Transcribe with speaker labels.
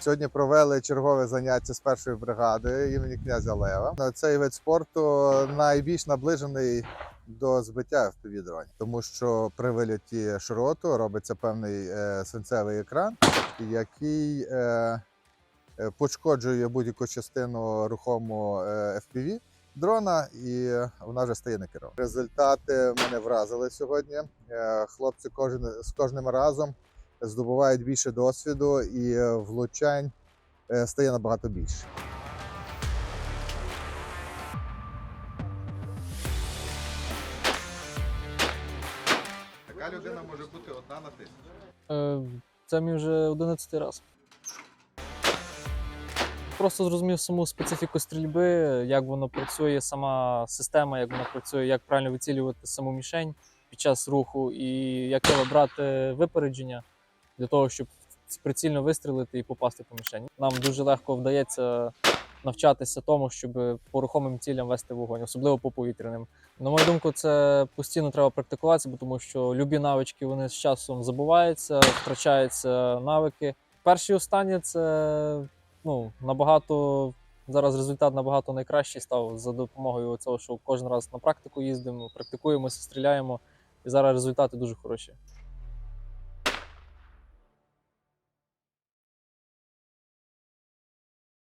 Speaker 1: Сьогодні провели чергове заняття з першої бригади імені князя Лева. Цей вид спорту найбільш наближений до збиття дронів, тому що при вильоті шроту робиться певний е, свинцевий екран, який е, е, пошкоджує будь-яку частину рухому FPV дрона, і вона вже стає некерова. Результати мене вразили сьогодні. Хлопці кожен з кожним разом здобувають більше досвіду і е, влучань е, стає набагато більше. Така людина може бути одна на тисячу.
Speaker 2: Е, Це мій вже 11 раз. Просто зрозумів саму специфіку стрільби, як воно працює, сама система, як вона працює, як правильно вицілювати саму мішень під час руху, і як треба випередження для того, щоб прицільно вистрілити і попасти по мішені. Нам дуже легко вдається навчатися тому, щоб по рухомим цілям вести вогонь, особливо по повітряним. На мою думку, це постійно треба практикуватися, бо тому що любі навички вони з часом забуваються, втрачаються навики. Перші і останні це ну, набагато зараз результат набагато найкращий став за допомогою цього, що кожен раз на практику їздимо, практикуємося, стріляємо. І зараз результати дуже хороші.